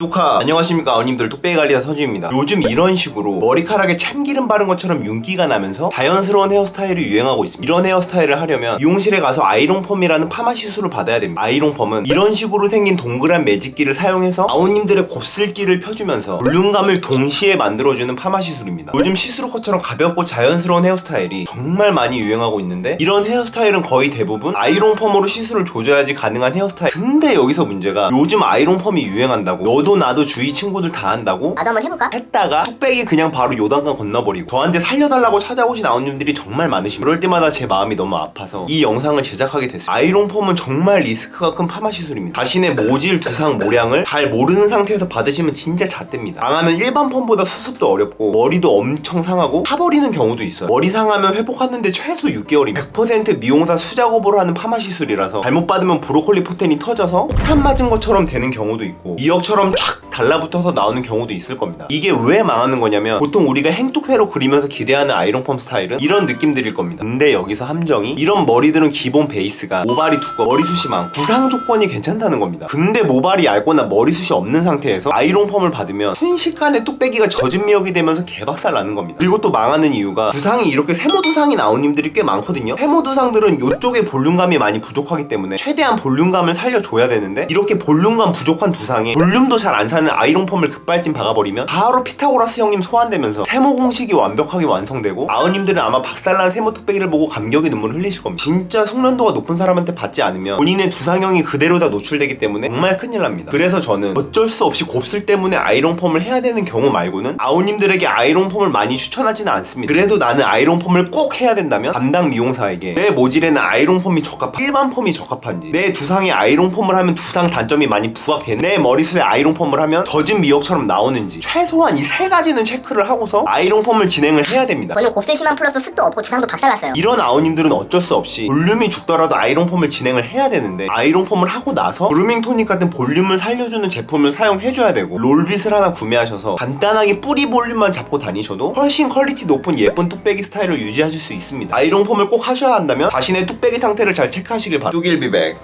뚜카 안녕하십니까. 어님들 뚝배기 관리사 서주입니다. 요즘 이런 식으로 머리카락에 참기름 바른 것처럼 윤기가 나면서 자연스러운 헤어스타일이 유행하고 있습니다. 이런 헤어스타일을 하려면 미용실에 가서 아이롱펌이라는 파마 시술을 받아야 됩니다. 아이롱펌은 이런 식으로 생긴 동그란 매직기를 사용해서 아우님들의 곱슬기를 펴주면서 볼륨감을 동시에 만들어주는 파마 시술입니다. 요즘 시스루컷처럼 가볍고 자연스러운 헤어스타일이 정말 많이 유행하고 있는데 이런 헤어스타일은 거의 대부분 아이롱펌으로 시술을 조져야지 가능한 헤어스타일. 근데 여기서 문제가 요즘 아이롱펌이 유행한다고 너도 나도 주위 친구들 다 한다고? 나도 한번 해볼까? 했다가 뚝배기 그냥 바로 요단강 건너버리고 저한테 살려달라고 찾아오신 아웃님들이 정말 많으십니다. 그럴 때마다 제 마음이 너무 아파서 이 영상을 제작하게 됐어요. 아이롱펌은 정말 리스크가 큰 파마 시술입니다. 자신의 모질 두상 모량을 잘 모르는 상태에서 받으시면 진짜 잣됩니다. 당하면 일반 펌보다 수습도 어렵고 머리도 엄청 상하고 타버리는 경우도 있어요. 머리 상하면 회복하는데 최소 6개월이면 100% 미용사 수작업으로 하는 파마 시술이라서 잘못 받으면 브로콜리 포텐이 터져서 폭탄 맞은 것처럼 되는 경우도 있고 미역처럼 촥 달라붙어서 나오는 경우도 있을 겁니다. 이게 왜 망하는 거냐면 보통 우리가 행tuk회로 그리면서 기대하는 아이롱펌 스타일은 이런 느낌들일 겁니다. 근데 여기서 함정이 이런 머리들은 기본 베이스가 모발이 두꺼 머리숱이 많고 구상 조건이 괜찮다는 겁니다. 근데 모발이 얇거나 머리숱이 없는 상태에서 아이롱펌을 받으면 순식간에 뚝배기가 젖은 미역이 되면서 개박살 나는 겁니다. 그리고 또 망하는 이유가 두상이 이렇게 세모 두상이 나온 님들이 꽤 많거든요. 세모 두상들은 이쪽에 볼륨감이 많이 부족하기 때문에 최대한 볼륨감을 살려줘야 되는데 이렇게 볼륨감 부족한 두상에 볼륨도 잘 안 사는 아이롱펌을 급발진 박아버리면 바로 피타고라스 형님 소환되면서 세모 공식이 완벽하게 완성되고 아우님들은 아마 박살난 세모 뚝배기를 보고 감격의 눈물을 흘리실 겁니다. 진짜 숙련도가 높은 사람한테 받지 않으면 본인의 두상형이 그대로 다 노출되기 때문에 정말 큰일 납니다. 그래서 저는 어쩔 수 없이 곱슬 때문에 아이롱펌을 해야 되는 경우 말고는 아우님들에게 아이롱펌을 많이 추천하지는 않습니다. 그래도 나는 아이롱펌을 꼭 해야 된다면 담당 미용사에게 내 모질에는 아이롱펌이 적합한 일반 펌이 적합한지 내 두상에 아이롱펌을 하면 두상 단점이 많이 부각되는 내 머리숱에 아이롱펌을 하면 젖은 미역처럼 나오는지 최소한 이 세 가지는 체크를 하고서 아이롱 펌을 진행을 해야 됩니다. 저는 곱슬 심한 플러스 숱도 없고 두상도 박살났어요. 이런 아우님들은 어쩔 수 없이 볼륨이 죽더라도 아이롱 펌을 진행을 해야 되는데 아이롱 펌을 하고 나서 그루밍 토닉 같은 볼륨을 살려주는 제품을 사용해줘야 되고 롤빗을 하나 구매하셔서 간단하게 뿌리 볼륨만 잡고 다니셔도 훨씬 퀄리티 높은 예쁜 뚝배기 스타일을 유지하실 수 있습니다 아이롱 펌을 꼭 하셔야 한다면 자신의 뚝배기 상태를 잘 체크하시길 바랍니다 뚝일비백